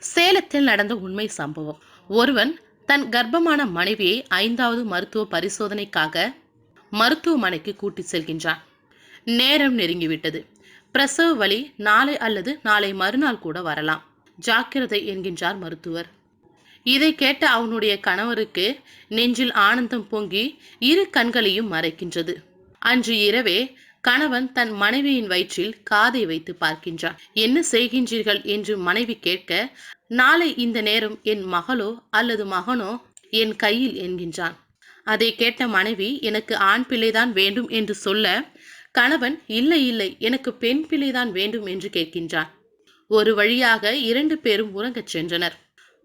சேலத்தில் நடந்த உண்மை சம்பவம். ஒருவன் தன் கர்ப்பமான மனைவியை ஐந்தாவது மருத்துவ பரிசோதனைக்காக மருத்துவமனைக்கு கூட்டிச் செல்கின்றான். நேரம் நெருங்கிவிட்டது. பிரசவ வழி நாளை அல்லது நாளை மறுநாள் கூட வரலாம். ஜாக்கிரதை என்கின்றார் மருத்துவர். இதை கேட்ட அவனுடைய கணவருக்கு நெஞ்சில் ஆனந்தம் பொங்கி இரு கண்களையும் மறைக்கின்றது. அன்று இரவே கணவன் தன் மனைவியின் வயிற்றில் காதை வைத்து பார்க்கின்றான். என்ன செய்கின்றீர்கள்? என்று மனைவி கேட்க நாளை இந்த நேரம் என் மகளோ அல்லது மகனோ என் கையில் என்கின்றான். அதை கேட்ட மனைவி எனக்கு ஆண் பிள்ளைதான் வேண்டும் என்று சொல்ல கணவன் இல்லை இல்லை எனக்கு பெண் பிள்ளைதான் வேண்டும் என்று கேட்கின்றான். ஒரு வழியாக இரண்டு பேரும் உறங்கச் சென்றனர்.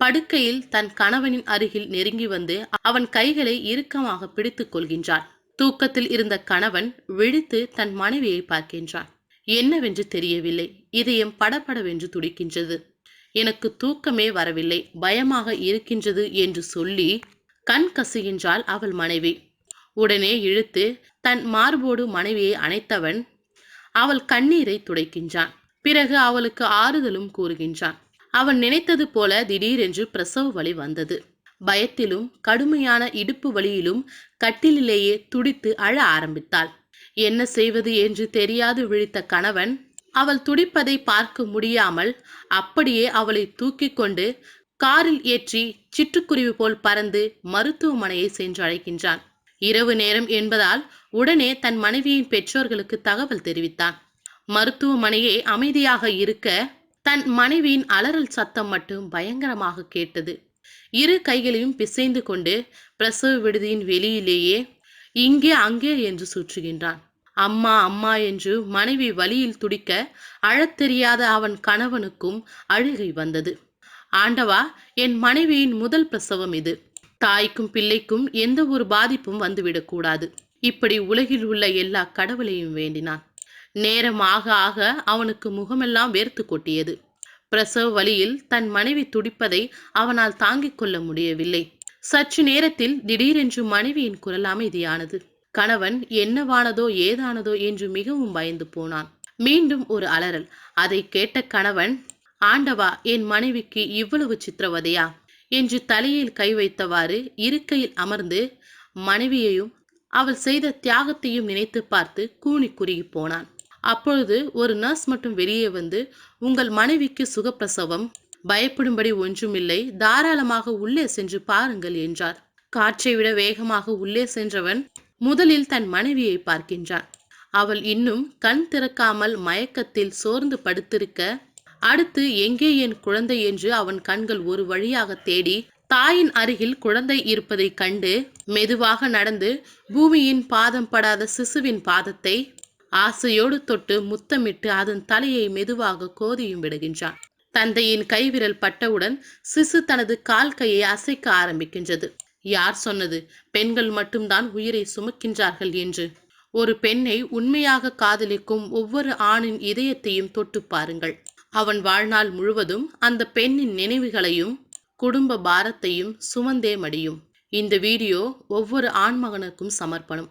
படுக்கையில் தன் கணவனின் அருகில் நெருங்கி வந்து அவன் கைகளை இறுக்கமாக பிடித்துக் கொள்கின்றான். தூக்கத்தில் இருந்த கணவன் விழித்து தன் மனைவியை பார்க்கின்றான். என்னவென்று தெரியவில்லை. இதயம் படபடவென்று துடிக்கின்றது. எனக்கு தூக்கமே வரவில்லை. பயமாக இருக்கின்றது என்று சொல்லி கண் கசுகின்றாள் அவள் மனைவி. உடனே இழுத்து தன் மார்போடு மனைவியை அணைத்தவன் அவள் கண்ணீரை துடைக்கின்றான். பிறகு அவளுக்கு ஆறுதலும் கூறுகின்றான். அவன் நினைத்தது போல திடீரென்று பிரசவ வழி வந்தது. பயத்திலும் கடுமையான இடுப்பு வலியிலும் கட்டிலிலேயே துடித்து அழ ஆரம்பித்தாள். என்ன செய்வது என்று தெரியாது விழித்த கணவன். அவள் துடிப்பதை பார்க்க முடியாமல் அப்படியே அவளை தூக்கி கொண்டு காரில் ஏற்றி சிட்டுக்குருவி போல் பறந்து மருத்துவமனையை சென்று அழைக்கின்றான். இரவு நேரம் என்பதால் உடனே தன் மனைவியின் பெற்றோர்களுக்கு தகவல் தெரிவித்தான். மருத்துவமனையே அமைதியாக இருக்க தன் மனைவியின் அலறல் சத்தம் மட்டும் பயங்கரமாக கேட்டது. இரு கைகளையும் பிசைந்து கொண்டு பிரசவ விடுதியின் வெளியிலேயே இங்கே அங்கே என்று சுற்றுகின்றான். அம்மா அம்மா என்று மனைவி வலியில் துடிக்க அழத் தெரியாத அவன் கணவனுக்கும் அழுகை வந்தது. ஆண்டவா என் மனைவியின் முதல் பிரசவம் இது. தாய்க்கும் பிள்ளைக்கும் எந்த ஒரு பாதிப்பும் வந்துவிடக்கூடாது இப்படி உலகில் உள்ள எல்லா கடவுளையும் வேண்டினான். நேரம் ஆக ஆக அவனுக்கு முகமெல்லாம் வேர்த்து கொட்டியது. பிரசவ வழியில் தன் மனைவி துடிப்பதை அவனால் தாங்கிக் கொள்ள முடியவில்லை. சற்று நேரத்தில் திடீரென்று மனைவியின் குரல் அமைதியானது. கணவன் என்னவானதோ ஏதானதோ என்று மிகவும் பயந்து போனான். மீண்டும் ஒரு அலறல். அதை கேட்ட கணவன் ஆண்டவா என் மனைவிக்கு இவ்வளவு சித்திரவதையா என்று தலையில் கை வைத்தவாறு இருக்கையில் அமர்ந்து மனைவியையும் அவள் செய்த தியாகத்தையும் நினைத்து பார்த்து கூனி குறுகி போனான். அப்பொழுது ஒரு நர்ஸ் மட்டும் வெளியே வந்து உங்கள் மனைவிக்கு சுகப்பிரசவம் பயப்படும்படி ஒன்றுமில்லை தாராளமாக உள்ளே சென்று பாருங்கள் என்றார். காற்றை விட வேகமாக உள்ளே சென்றவன் முதலில் தன் மனைவியை பார்க்கின்றான். அவள் இன்னும் கண் திறக்காமல் மயக்கத்தில் சோர்ந்து படுத்திருக்க அடுத்து எங்கே என் குழந்தை? என்று அவன் கண்கள் ஒரு வழியாக தேடி தாயின் அருகில் குழந்தை இருப்பதைக் கண்டு மெதுவாக நடந்து பூமியின் பாதம் படாத சிசுவின் பாதத்தை ஆசையோடு தொட்டு முத்தமிட்டு அதன் தலையை மெதுவாக கோதியும் விடுகின்றான். தந்தையின் கைவிரல் பட்டவுடன் சிசு தனது கால் கையை அசைக்க ஆரம்பிக்கின்றது. யார் சொன்னது? பெண்கள் மட்டும்தான் உயிரை சுமக்கின்றார்கள் என்று. ஒரு பெண்ணை உண்மையாக காதலிக்கும் ஒவ்வொரு ஆணின் இதயத்தையும் தொட்டு பாருங்கள். அவன் வாழ்நாள் முழுவதும் அந்த பெண்ணின் நினைவுகளையும் குடும்ப பாரத்தையும் சுமந்தே மடியும். இந்த வீடியோ ஒவ்வொரு ஆண்மகனுக்கும் சமர்ப்பணம்.